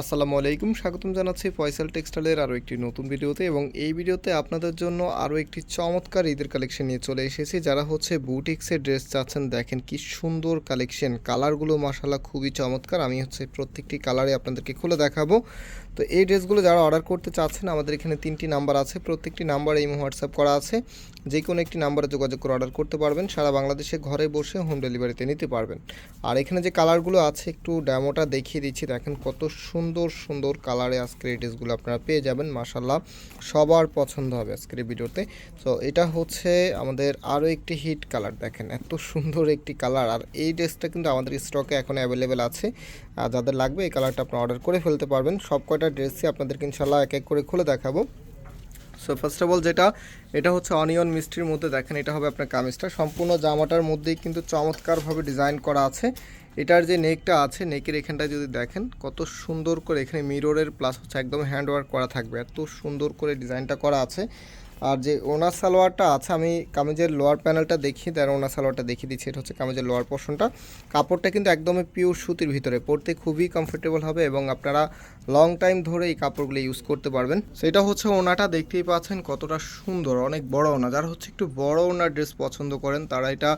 আসসালামু আলাইকুম, স্বাগতম জানাচ্ছি ফয়সাল টেক্সটাইলের আরও একটি নতুন ভিডিওতে এবং এই ভিডিওতে আপনাদের জন্য আরও একটি চমৎকার ঈদের কালেকশন নিয়ে চলে এসেছি। যারা হচ্ছে বুটিক্সের ড্রেস চাচ্ছেন, দেখেন কি সুন্দর কালেকশন। কালারগুলো মাসাল্লাহ খুবই চমৎকার। আমি হচ্ছে প্রত্যেকটি কালারে আপনাদেরকে খুলে দেখাবো। তো এই ড্রেসগুলো যারা অর্ডার করতে চাচ্ছেন, আমাদের এখানে তিনটি নাম্বার আছে। প্রত্যেকটি নাম্বার এই হোয়াটসঅ্যাপ করা আছে। যে কোনো একটি নাম্বারে যোগাযোগ করে অর্ডার করতে পারবেন। সারা বাংলাদেশে ঘরে বসে হোম ডেলিভারিতে নিতে পারবেন। আর এখানে যে কালারগুলো আছে, একটু ড্যামোটা দেখিয়ে দিচ্ছি। দেখেন কত সুন্দর সুন্দর কালারে আজকের এই ড্রেসগুলো আপনারা পেয়ে যাবেন। মাসাল্লাহ সবার পছন্দ হবে আজকের এই ভিডিওতে। তো এটা হচ্ছে আমাদের আরও একটি হিট কালার দেখেন এত সুন্দর একটি কালার আর এই ড্রেসটা কিন্তু আমাদের স্টকে এখন অ্যাভেলেবেল আছে। আর যাদের লাগবে এই কালারটা আপনারা অর্ডার করে ফেলতে পারবেন। সব কয়টা ড্রেসই আপনাদেরকে ইনশাল্লাহ এক এক করে খুলে দেখাবো। সো ফার্স্ট অফ অল যেটা, এটা হচ্ছে অনিয়ন মিষ্টির মধ্যে দেখেন, এটা হবে আপনার কামিজটা। সম্পূর্ণ জামাটার মধ্যেই কিন্তু চমৎকারভাবে ডিজাইন করা আছে। এটার যে নেকটা আছে, নেকের এখানটায় যদি দেখেন, কত সুন্দর করে এখানে মিররের প্লাস হচ্ছে একদম হ্যান্ড ওয়ার্ক করা থাকবে। এত সুন্দর করে ডিজাইনটা করা আছে। আর যে ওনার সালোয়ারটা আছে, আমি কামিজের লোয়ার প্যানেলটা দেখি তার ওনার সালোয়ারটা দেখিয়ে দিচ্ছি। এটা হচ্ছে কামিজের লোয়ার পোর্শনটা। কাপড়টা কিন্তু একদমই পিওর সুতির ভিতরে। পরতে খুবই কমফোর্টেবল হবে এবং আপনারা লং টাইম ধরে এই কাপড়গুলো ইউজ করতে পারবেন। সেটা হচ্ছে ওনাটা, দেখতেই পাচ্ছেন কতটা সুন্দর, অনেক বড় ওনা। যারা হচ্ছে একটু বড় ওনার ড্রেস পছন্দ করেন, তারা এটা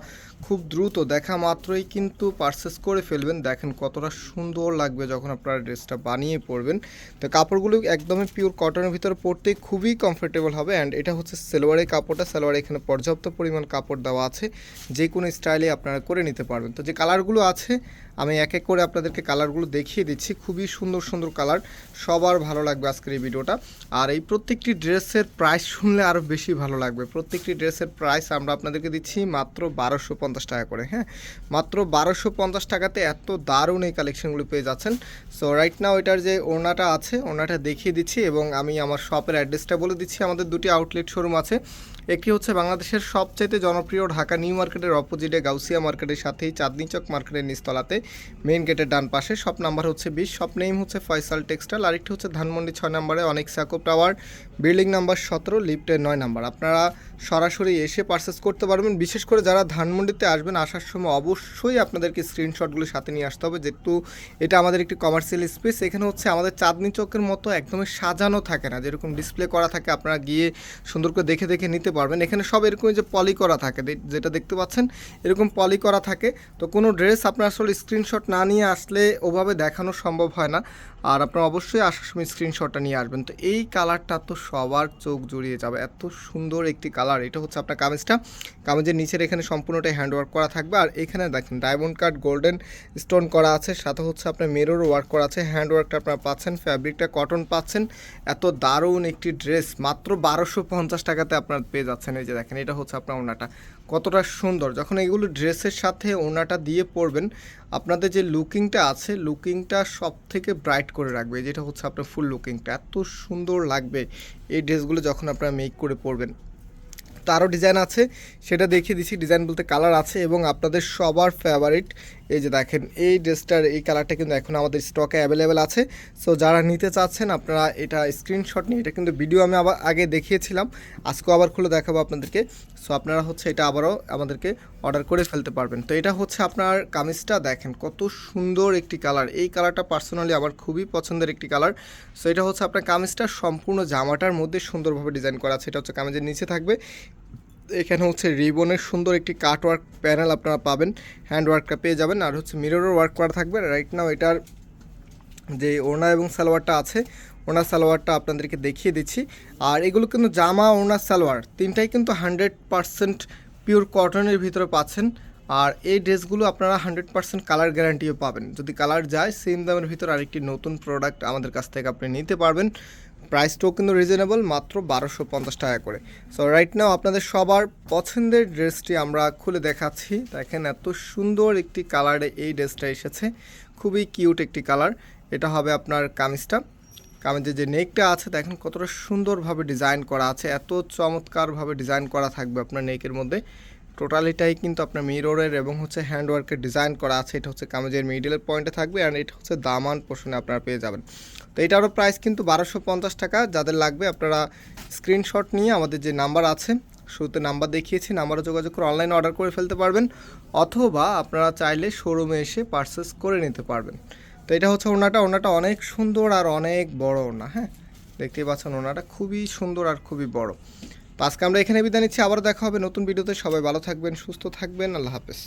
খুব দ্রুত, দেখা মাত্রই কিন্তু পারচেস করে ফেলবেন। দেখেন কতটা সুন্দর লাগবে যখন আপনারা ড্রেসটা বানিয়ে পরবেন। তো কাপড়গুলো একদমই পিওর কটনের ভিতরে পরতে খুবই কমফোর্টেবল হবে। অ্যান্ড এটা হচ্ছে সেলোয়ারের কাপড়টা, সেলোয়ারে এখানে পর্যাপ্ত পরিমাণ কাপড় দেওয়া আছে। যে কোনো স্টাইলে আপনারা করে নিতে পারবেন। তো যে কালারগুলো আছে, আমি এক এক করে আপনাদেরকে কালারগুলো দেখিয়ে দিচ্ছি। খুবই সুন্দর সুন্দর কালার। সবার ভালো লাগবে আজকের এই ভিডিওটা। আর এই প্রত্যেকটি ড্রেসের প্রাইস শুনলে আরও বেশি ভালো লাগবে। প্রত্যেকটি ড্রেসের প্রাইস আমরা আপনাদেরকে দিচ্ছি মাত্র বারোশো পঞ্চাশ টাকা করে হ্যাঁ? মাত্র বারোশো পঞ্চাশ টাকাতে এত দারুণ এই কালেকশনগুলো পেয়ে যাচ্ছেন। সো রাইট নাও এটার যে ওনাটা আছে ওনাটা দেখিয়ে দিচ্ছি এবং আমি আমার শপের অ্যাড্রেসটা বলে দিচ্ছি। আমাদের দুটি আউটলেট শোরুম আছে। একটি হচ্ছে বাংলাদেশের সবচাইতে জনপ্রিয় ঢাকা নিউ মার্কেটের অপোজিটে গাউসিয়া মার্কেটের সাথেই চাঁদনি চক মার্কেটের নিচতলাতে মেইন গেটের ডান পাশে। শপ নাম্বার হচ্ছে বিশ শপ নেম হচ্ছে ফয়সাল টেক্সটাইল আরেকটি হচ্ছে ধানমন্ডি ছয় নম্বরে অনেক সাকোপ টাওয়ার বিল্ডিং নাম্বার সতেরো লিফটের নয় নাম্বার। আপনারা সরাসরি এসে পারচেস করতে পারবেন। বিশেষ করে যারা ধানমন্ডিতে আসবেন, আসার সময় অবশ্যই আপনাদেরকে স্ক্রিনশটগুলো সাথে নিয়ে আসতে হবে। যেহেতু এটা আমাদের একটি কমার্শিয়াল স্পেস এখানে হচ্ছে আমাদের চাঁদনি চকের মতো একদমই সাজানো থাকে না। যেরকম ডিসপ্লে করা থাকে, আপনারা গিয়ে সুন্দর করে দেখে দেখে নিতে পারবেন। এখানে সব এরকম যে পলি করা থাকে যেটা দেখতে পাচ্ছেন, এরকম পলি করা থাকে। তো কোনো ড্রেস আপনার আসলে স্ক্রিনশট না নিয়ে আসলে ওভাবে দেখানো সম্ভব হয় না। আর আপনার অবশ্যই আসার সময় স্ক্রিনশটটা নিয়ে আসবেন। তো এই কালারটা তো সবার চোখ জুড়িয়ে যাবে। এত সুন্দর একটি কালার। এটা হচ্ছে আপনার কামিজটা। কামিজের নিচের এখানে সম্পূর্ণটাই হ্যান্ডওয়ার্ক করা থাকবে। আর এখানে দেখেন ডায়মন্ড কাট গোল্ডেন স্টোন করা আছে। সাথে হচ্ছে আপনার মিরর ওয়ার্ক করা আছে। হ্যান্ডওয়ার্কটা আপনারা পাচ্ছেন ফ্যাব্রিকটা কটন পাচ্ছেন। এত দারুণ একটি ড্রেস মাত্র বারোশো পঞ্চাশ টাকাতে আপনার পেয়ে যাচ্ছেন। এই যে দেখেন, এটা হচ্ছে আপনার ওনাটা কতটা সুন্দর। যখন এগুলো ড্রেসের সাথে ওনাটা দিয়ে পরবেন, আপনাদের যে লুকিংটা আছে, লুকিংটা সব থেকে ব্রাইট করে রাখবে। যেটা হচ্ছে আপনার ফুল লুকিংটা। এত সুন্দর লাগবে এই ড্রেসগুলো যখন আপনারা মেক করে পরবেন। তারও ডিজাইন আছে। সেটা দেখিয়ে দিচ্ছি ডিজাইন বলতে কালার আছে এবং আপনাদের সবার ফেভারিট এই যে দেখেন, এই ড্রেসটার, এই কালারটা কিন্তু এখন আমাদের স্টকে অ্যাভেলেবেল আছে। সো যারা নিতে চাচ্ছেন, আপনারা এটা স্ক্রিনশট নিয়ে, এটা কিন্তু ভিডিও আমি আবার আগে দেখিয়েছিলাম, আজকেও আবার খুলে দেখাবো আপনাদেরকে। সো আপনারা হচ্ছে এটা আবারও আমাদেরকে অর্ডার করে ফেলতে পারবেন। তো, এটা হচ্ছে আপনার কামিজটা, দেখেন কত সুন্দর একটি কালার এই কালারটা পার্সোনালি আমার খুবই পছন্দের একটি কালার সো এটা হচ্ছে আপনার কামিজটা সম্পূর্ণ জামাটার মধ্যে সুন্দরভাবে ডিজাইন করা আছে। এটা হচ্ছে কামিজের নিচে থাকবে। এখানে হচ্ছে রিবনের সুন্দর একটি কাট ওয়ার্ক প্যানেল আপনারা পাবেন হ্যান্ড ওয়ার্কটা পেয়ে যাবেন। আর হচ্ছে মিররও ওয়ার্ক করা থাকবে। রাইট নাও এটার যে ওড়না এবং সালোয়ারটা আছে ওনার সালোয়ারটা আপনাদেরকে দেখিয়ে দিচ্ছি। আর এগুলো কিন্তু জামা ওনার সালোয়ার, তিনটাই কিন্তু হান্ড্রেড পারসেন্ট পিওর কটনের ভিতরে পাচ্ছেন। আর এই ড্রেসগুলো আপনারা হান্ড্রেড পার্সেন্ট কালার গ্যারান্টিও পাবেন। যদি কালার যায় সেম দামের ভিতর আরেকটি নতুন প্রোডাক্ট আমাদের কাছ থেকে আপনি নিতে পারবেন। প্রাইসটাও কিন্তু রিজনেবল মাত্র বারোশো পঞ্চাশ টাকা করে। সো রাইট নাও আপনাদের সবার পছন্দের ড্রেসটি আমরা খুলে দেখাচ্ছি। দেখেন এত সুন্দর একটি কালারে এই ড্রেসটা এসেছে। খুবই কিউট একটি কালার এটা হবে আপনার কামিজটা। কামিজের যে নেকটা আছে, দেখেন কতটা সুন্দরভাবে ডিজাইন করা আছে। এত চমৎকারভাবে ডিজাইন করা থাকবে আপনার নেকের মধ্যে। টোটালিটাই কিন্তু আপনার মিররের এবং হচ্ছে হ্যান্ডওয়ার্কের ডিজাইন করা আছে। এটা হচ্ছে কামিজের মিডিলের পয়েন্টে থাকবে আর এটা হচ্ছে দামান পোষণে আপনারা পেয়ে যাবেন। তো এটারও প্রাইস কিন্তু বারোশো পঞ্চাশ টাকা। যাদের লাগবে আপনারা স্ক্রিনশট নিয়ে আমাদের যে নাম্বার আছে, শুরুতে নাম্বার দেখিয়েছি নাম্বারে যোগাযোগ করে অনলাইনে অর্ডার করে ফেলতে পারবেন অথবা আপনারা চাইলে শোরুমে এসে পারচেস করে নিতে পারবেন। তো এটা হচ্ছে ওনাটা। ওনাটা অনেক সুন্দর আর অনেক বড় ওনা হ্যাঁ? দেখতেই পাচ্ছেন ওনাটা খুবই সুন্দর আর খুবই বড়। আজকে আমরা এখানে বিদায় নিচ্ছি আবার দেখা হবে নতুন ভিডিওতে। সবাই ভালো থাকবেন, সুস্থ থাকবেন, আল্লাহ হাফেজ।